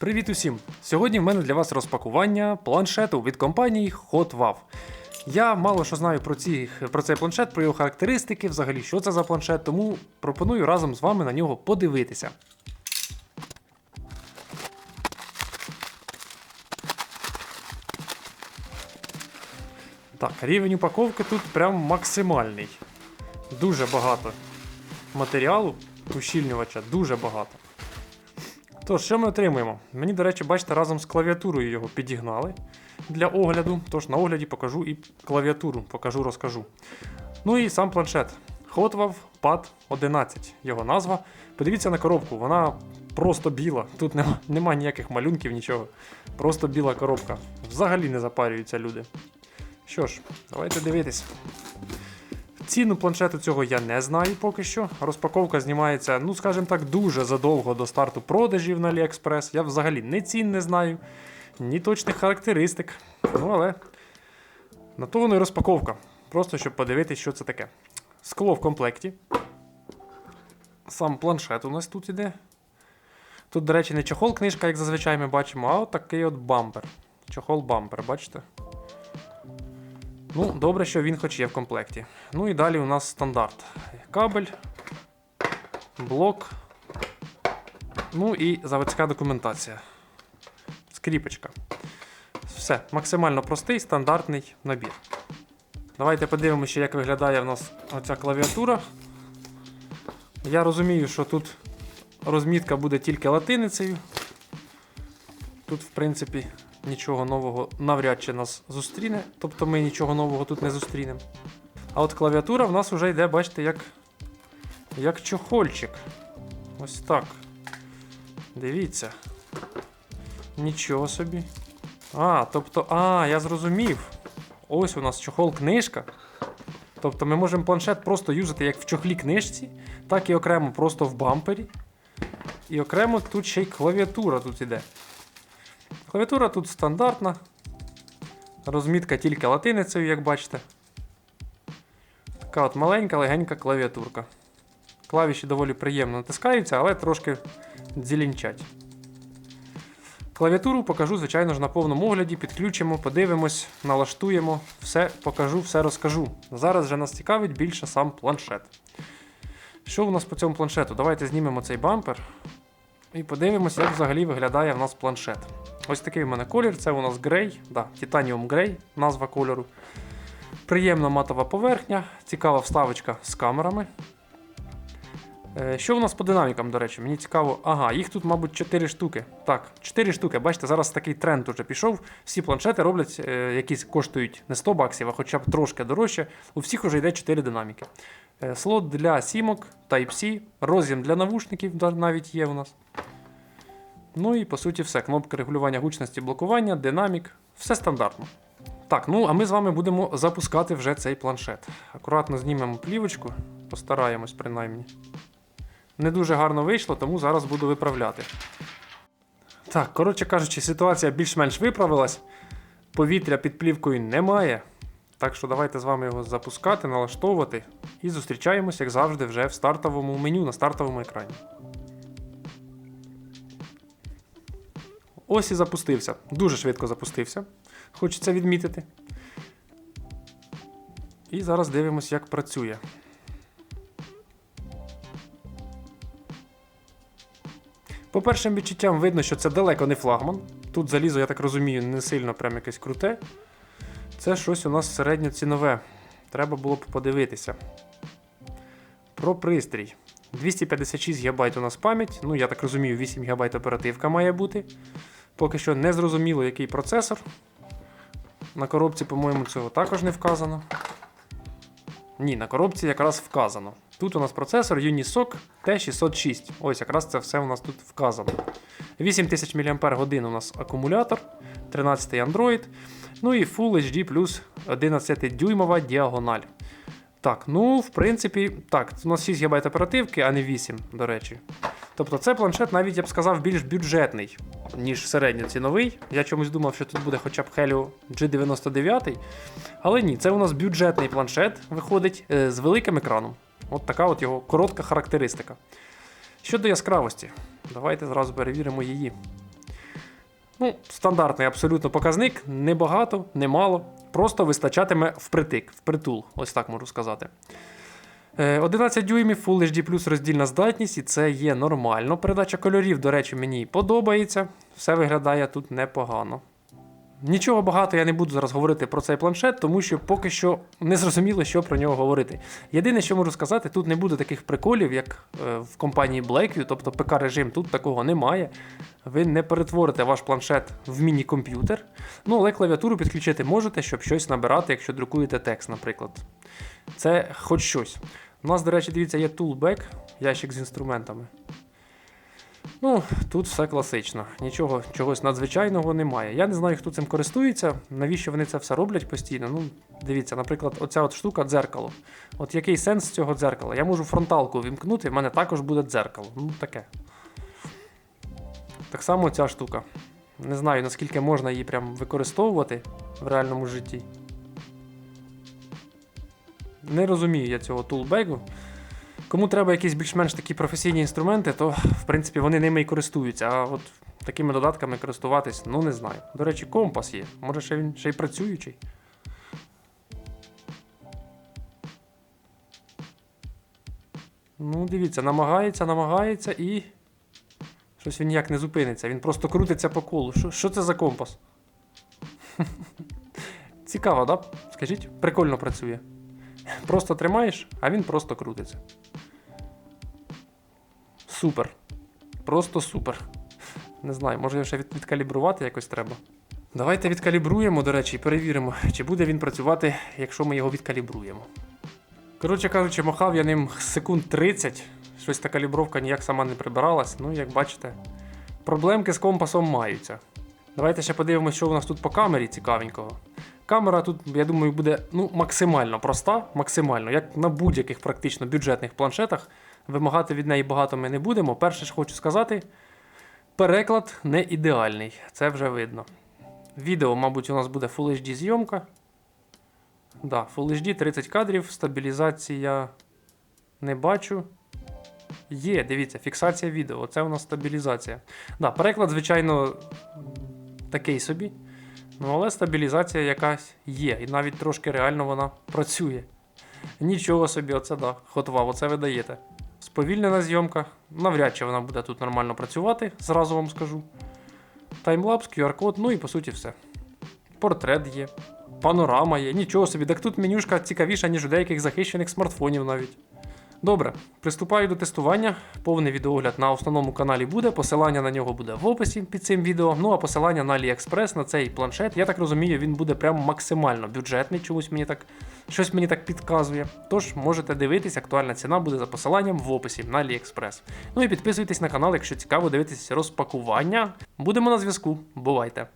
Привіт усім! Сьогодні в мене для вас розпакування планшету від компанії HotWav. Я мало що знаю про, ці, про цей планшет, про його характеристики, взагалі, що це за планшет, тому пропоную разом з вами на нього подивитися. Так, рівень упаковки тут прям максимальний. Дуже багато матеріалу, ущільнювача, дуже багато. Тож, що ми отримуємо? Мені, до речі, бачите, разом з клавіатурою його підігнали для огляду. Тож на огляді покажу і клавіатуру, покажу, розкажу. Ну і сам планшет. Hotwav Pad 11, його назва. Подивіться на коробку, вона просто біла. Тут нема, нема ніяких малюнків, нічого. Просто біла коробка. Взагалі не запарюються люди. Що ж, давайте дивитись. Ціну планшету цього я не знаю поки що. Розпаковка знімається, ну скажімо так, дуже задовго до старту продажів на AliExpress. Я взагалі ні цін не знаю, ні точних характеристик. Ну але на то воно і розпаковка. Просто щоб подивитись, що це таке. Скло в комплекті. Сам планшет у нас тут іде. Тут, до речі, не чохол книжка, як зазвичай ми бачимо, а от такий от бампер. Чохол бампер, бачите? Ну, добре, що він хоч є в комплекті. Ну і далі у нас стандарт. Кабель, блок. Ну і заводська документація. Скріпочка. Все, максимально простий, стандартний набір. Давайте подивимося, як виглядає в нас оця клавіатура. Я розумію, що тут розмітка буде тільки латиницею. Тут, в принципі, нічого нового навряд чи нас зустріне, тобто ми нічого нового тут не зустрінемо. А от клавіатура в нас вже йде, бачите, як, як чохольчик. Ось так. Дивіться. Нічого собі. А, тобто, а, я зрозумів. Ось у нас чохол книжка. Тобто ми можемо планшет просто юзати як в чохлі книжці, так і окремо просто в бампері. І окремо тут ще й клавіатура тут іде. Клавіатура тут стандартна. Розмітка тільки латиницею, як бачите. Така от маленька, легенька клавіатурка. Клавіші доволі приємно натискаються, але трошки дзілінчать. Клавіатуру покажу, звичайно ж, на повному огляді, підключимо, подивимось, налаштуємо, все покажу, все розкажу. Зараз вже нас цікавить більше сам планшет. Що у нас по цьому планшету? Давайте знімемо цей бампер і подивимося, як взагалі виглядає в нас планшет. Ось такий в мене колір, це у нас грей, да, Titanium Grey, назва кольору. Приємна матова поверхня, цікава вставочка з камерами. Е, Що у нас по динамікам, до речі? Мені цікаво. Ага, їх тут, мабуть, 4 штуки. Так, 4 штуки. Бачите, зараз такий тренд уже пішов. Всі планшети роблять, е, якісь коштують не 100 баксів, а хоча б трошки дорожче. У всіх вже йде 4 динаміки. Е, Слот для сімок, Type-C, роз'єм для навушників навіть є у нас. Ну і по суті все. Кнопка регулювання гучності блокування, динамік, все стандартно. Так, ну а ми з вами будемо запускати вже цей планшет. Акуратно знімемо плівочку, постараємось принаймні. Не дуже гарно вийшло, тому зараз буду виправляти. Так, коротше кажучи, ситуація більш-менш виправилась. Повітря під плівкою немає. Так що давайте з вами його запускати, налаштовувати і зустрічаємось, як завжди, вже в стартовому меню на стартовому екрані. Ось і запустився. Дуже швидко запустився. Хочеться відмітити. І зараз дивимось, як працює. По першим відчуттям видно, що це далеко не флагман. Тут залізо, я так розумію, не сильно прям якесь круте. Це щось у нас середньоцінове. Треба було б подивитися. Про пристрій. 256 ГБ у нас пам'ять. Ну, я так розумію, 8 ГБ оперативка має бути. Поки що не зрозуміло, який процесор. На коробці, по-моєму, цього також не вказано. Ні, на коробці якраз вказано. Тут у нас процесор Unisoc T606. Ось якраз це все у нас тут вказано. 8000 мАч у нас акумулятор, 13 Android. Ну і Full HD плюс 11 дюймова діагональ. Так, ну, в принципі, так, у нас 6 ГБ оперативки, а не 8, до речі. Тобто це планшет, навіть я б сказав, більш бюджетний, ніж середньоціновий. Я чомусь думав, що тут буде хоча б Helio G99. Але ні, це у нас бюджетний планшет виходить е, з великим екраном. От така от його коротка характеристика. Щодо яскравості, давайте зразу перевіримо її. Ну, стандартний абсолютно показник, небагато, немало, просто вистачатиме впритик, впритул, ось так можу сказати. Е, 11 дюймів Full HD плюс роздільна здатність, і це є нормально. Передача кольорів, до речі, мені подобається. Все виглядає тут непогано. Нічого багато я не буду зараз говорити про цей планшет, тому що поки що не зрозуміло, що про нього говорити. Єдине, що можу сказати, тут не буде таких приколів, як е, в компанії Blackview, тобто ПК-режим, тут такого немає. Ви не перетворите ваш планшет в міні-комп'ютер. Ну, але клавіатуру підключити можете, щоб щось набирати, якщо друкуєте текст, наприклад. Це хоч щось. У нас, до речі, дивіться, є toolback, ящик з інструментами. Ну, тут все класично. Нічого чогось надзвичайного немає. Я не знаю, хто цим користується, навіщо вони це все роблять постійно. Ну, дивіться, наприклад, оця от штука дзеркало. От який сенс цього дзеркала? Я можу фронталку вімкнути, в мене також буде дзеркало. Ну, таке. Так само ця штука. Не знаю, наскільки можна її прям використовувати в реальному житті. Не розумію я цього тулбегу. Кому треба якісь більш-менш такі професійні інструменти, то в принципі вони ними і користуються. А от такими додатками користуватись, ну не знаю. До речі, компас є. Може, ще він ще й працюючий. Ну, дивіться, намагається, намагається і. Щось він ніяк не зупиниться. Він просто крутиться по колу. Що, що це за компас? Цікаво, да? Скажіть, прикольно працює. Просто тримаєш, а він просто крутиться. Супер. Просто супер. Не знаю, може його ще від- відкалібрувати якось треба. Давайте відкалібруємо, до речі, і перевіримо, чи буде він працювати, якщо ми його відкалібруємо. Коротше кажучи, махав я ним секунд 30. Щось та калібровка ніяк сама не прибиралась. Ну, як бачите, проблемки з компасом маються. Давайте ще подивимося, що у нас тут по камері цікавенького. Камера тут, я думаю, буде ну, максимально проста, максимально, як на будь-яких практично бюджетних планшетах. Вимагати від неї багато ми не будемо. Перше ж хочу сказати, переклад не ідеальний, це вже видно. Відео, мабуть, у нас буде Full HD зйомка. Да, Full HD 30 кадрів, стабілізація не бачу. Є, дивіться, фіксація відео. Це у нас стабілізація. Да, переклад, звичайно, такий собі. Ну, але стабілізація якась є, і навіть трошки реально вона працює. Нічого собі, оце да. Хотва, оце ви даєте. Сповільнена зйомка. Навряд чи вона буде тут нормально працювати, зразу вам скажу. Таймлапс, QR-код, ну і по суті все. Портрет є, панорама є, нічого собі. Так тут менюшка цікавіша, ніж у деяких захищених смартфонів навіть. Добре, приступаю до тестування. Повний відеогляд на основному каналі буде. Посилання на нього буде в описі під цим відео. Ну а посилання на AliExpress на цей планшет, я так розумію, він буде прям максимально бюджетний. Чомусь мені так щось мені так підказує. Тож можете дивитись, актуальна ціна буде за посиланням в описі на AliExpress. Ну і підписуйтесь на канал, якщо цікаво дивитися розпакування. Будемо на зв'язку. Бувайте!